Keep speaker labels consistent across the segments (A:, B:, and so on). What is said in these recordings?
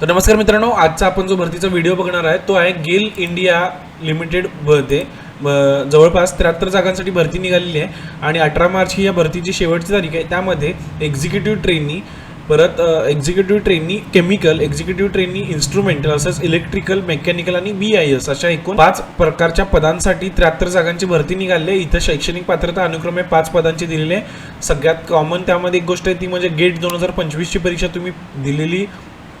A: तर नमस्कार मित्रांनो आजचा आपण जो भरतीचा व्हिडिओ बघणार आहे तो आहे गेल इंडिया लिमिटेड भरते. जवळपास त्र्याहत्तर जागांसाठी भरती निघालेली आहे आणि अठरा मार्च ही या भरतीची शेवटची तारीख आहे. त्यामध्ये एक्झिक्युटिव्ह ट्रेनी परत executive trainee chemical executive trainee instrumental असंच इलेक्ट्रिकल मेकॅनिकल आणि बी आय एस अशा एकूण पाच प्रकारच्या पदांसाठी त्र्याहत्तर जागांची भरती निघाली आहे. इथं शैक्षणिक पात्रता अनुक्रमे पाच पदांची दिलेली आहे. सगळ्यात कॉमन त्यामध्ये एक गोष्ट आहे ती म्हणजे गेट दोन हजार पंचवीसची परीक्षा तुम्ही दिलेली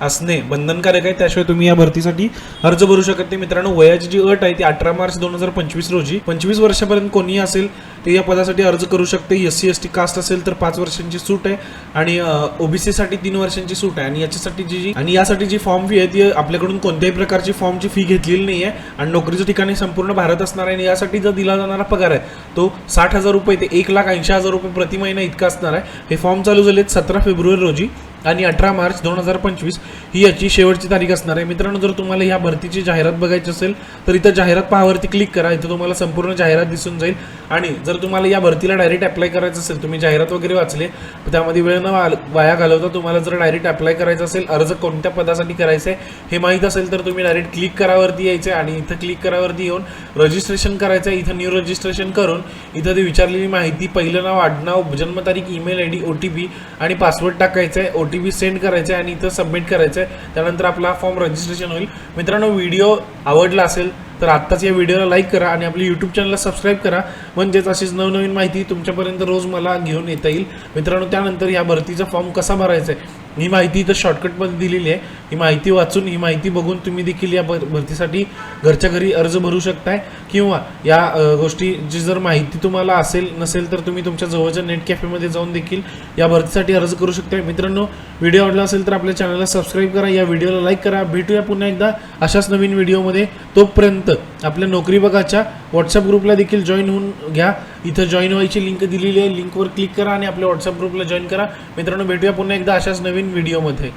A: असणे बंधनकारक आहे. त्याशिवाय तुम्ही या भरतीसाठी अर्ज भरू शकत नाही. मित्रांनो वयाची जी अट आहे ती अठरा मार्च दोन हजार पंचवीस रोजी पंचवीस वर्षापर्यंत कोणीही असेल ते या पदासाठी अर्ज करू शकते. S C S T caste असेल तर पाच वर्षांची सूट आहे आणि ओबीसी साठी तीन वर्षांची सूट आहे. आणि याच्यासाठी जी जी आणि यासाठी जी फॉर्म फी आहे ती आपल्याकडून कोणत्याही प्रकारची फॉर्मची फी घेतलेली नाही आहे. आणि नोकरीचं ठिकाणी संपूर्ण भारत असणार आहे आणि यासाठी जर दिला जाणारा पगार आहे तो साठ हजार रुपये ते एक लाख ऐंशी हजार रुपये प्रति महिना इतका असणार आहे. हे फॉर्म चालू झालेत सतरा फेब्रुवारी रोजी. आणि अठरा मार्च दोन हजार पंचवीस ही याची शेवटची तारीख असणार आहे. मित्रांनो जर तुम्हाला ह्या भरतीची जाहिरात बघायची असेल तर इथं जाहिरात पाहावरती क्लिक करा. इथं तुम्हाला संपूर्ण जाहिरात दिसून जाईल. आणि जर तुम्हाला या भरतीला डायरेक्ट अप्लाय करायचं असेल तुम्ही जाहिरात वगैरे वाचले तर त्यामध्ये वेळ न वाया घालवता तुम्हाला जर डायरेक्ट अप्लाय करायचं असेल अर्ज कोणत्या पदासाठी करायचं आहे हे माहीत असेल तर तुम्ही डायरेक्ट क्लिक करावरती यायचं आहे आणि इथं क्लिक करावरती येऊन रजिस्ट्रेशन करायचं आहे इथं न्यू रजिस्ट्रेशन करून इथं ते विचारलेली माहिती पहिलं नाव आडनाव जन्मतारीख email I D O T P आणि पासवर्ड टाकायचं आहे O T T V send करायचं आहे आणि इथं सबमिट करायचं आहे. त्यानंतर आपला फॉर्म रजिस्ट्रेशन होईल. मित्रांनो व्हिडिओ आवडला असेल तर आत्ताच या व्हिडिओला लाईक करा आणि आपल्या यूट्यूब चॅनलला सबस्क्राईब करा. म्हणजेच अशीच नवनवीन माहिती तुमच्यापर्यंत रोज मला घेऊन येता येईल. मित्रांनो त्यानंतर या भरतीचा फॉर्म कसा भरायचा आहे? ही माहिती इथं शॉर्टकटमध्ये दिलेली आहे. ही माहिती वाचून ही माहिती बघून तुम्ही देखील या भर भरतीसाठी घरच्या घरी अर्ज भरू शकताय. किंवा या गोष्टीची जर माहिती तुम्हाला असेल नसेल तर तुम्ही तुमच्या जवळच्या नेट कॅफेमध्ये जाऊन देखील या भरतीसाठी अर्ज करू शकताय. मित्रांनो व्हिडिओ आवडला असेल तर आपल्या चॅनलला सबस्क्राईब करा या व्हिडिओला लाईक करा. भेटूया पुन्हा एकदा अशाच नवीन व्हिडिओमध्ये. तोपर्यंत आपल्या नोकरी बघाच्या व्हॉट्सअप ग्रुपला देखील जॉईन होऊन घ्या. इथं जॉईन व्हायची लिंक दिलेली आहे. लिंकवर क्लिक करा आणि आपल्या व्हॉट्सअप ग्रुपला जॉईन करा. मित्रांनो भेटूया पुन्हा एकदा अशाच नवीन व्हिडिओमध्ये